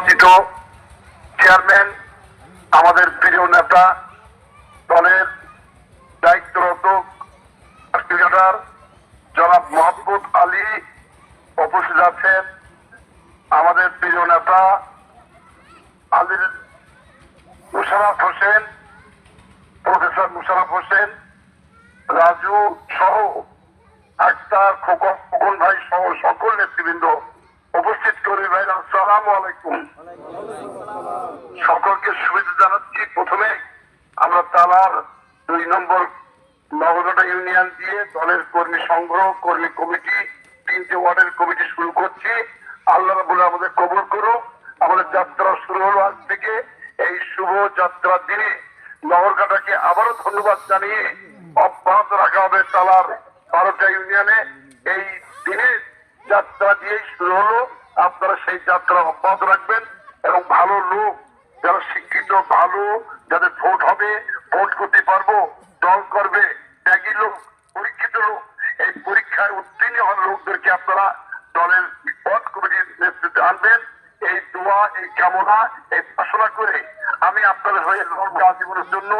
নবনির্বাচিত চেয়ারম্যান, আমাদের প্রিয় নেতা, দলের দায়িত্বরত ক্রিকেটার জনাব মোহাম্মদ আলী উপস্থিত আছেন। আমাদের প্রিয় নেতা আলীর মুশারফ হোসেন, প্রফেসর মুশারফ হোসেন, রাজু সহ আক্তার খোকন ভাই সহ সকল নেতৃবৃন্দ সকলকে শুভেচ্ছা জানাচ্ছি। প্রথমে আমরা তালার দুই নম্বর নগরটা ইউনিয়ন দিয়ে দলের কর্মী সংগ্রহ, কর্মী কমিটি, তিনটে ওয়ার্ডের কমিটি শুরু করছি। আল্লাহ বলে আমাদের কবর করো আমাদের যাত্রা শুরু হলো আজ থেকে। এই শুভ যাত্রার দিনে নগরকাটাকে আবারও ধন্যবাদ জানিয়ে অব্যাহত রাখা হবে তালার বারোটা ইউনিয়নে। এই দিনে যাত্রা দিয়েই শুরু হলো। আপনারা সেই যাত্রা অব্যাহত রাখবেন এবং ভালো লোক, যারা শিক্ষিত, ভালো, যাদের ভোট হবে, ভোট করতে পারব, দল করবে, ত্যাগী লোক, পরীক্ষিত লোক, এই পরীক্ষায় উত্তীর্ণ হওয়া লোকদেরকে আপনারা দলের পদ কমিটির নেতৃত্বে আনবেন। এই দোয়া, এই কামনা, এই ঘোষণা করে আমি আপনাদের হয়ে লড়বো আজীবনের জন্য।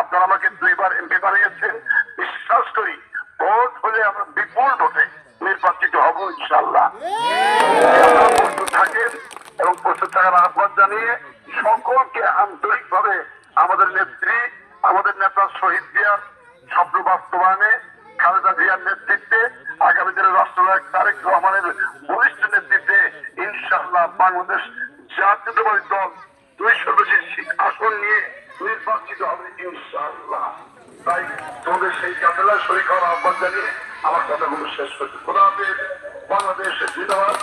আপনারা আমাকে দুইবার এমপি বানিয়েছেন। বিশ্বাস করি, ভোট হলে আমরা বিপুল ভোটে নির্বাচিত হব ইনশাল্লাহ প্রস্তুত থাকেন এবং প্রস্তুত থাকার আহ্বান জানিয়ে সকলকে আন্তরিকভাবে আমাদের নেত্রী, আমাদের নেতা শহীদ জিয়ার স্বপ্ন বাস্তবায়নে খালেদা জিয়ার নেতৃত্বে আগামী দিনে রাষ্ট্রনায়ক তারেক রহমানের বরিষ্ঠ নেতৃত্বে ইনশাআল্লাহ বাংলাদেশ জাতীয়তাবাদী দল দুইশো বেশি আসন নিয়ে নির্বাচিত হবে, ইনশাআল্লাহ। তাই তোমাদের সেই কাফেলায় শরীর হওয়ার আহ্বান জানিয়ে আমার কথাগুলো শেষ করছি। খোদা হাফিজ বাংলাদেশ জিন্দাবাদ।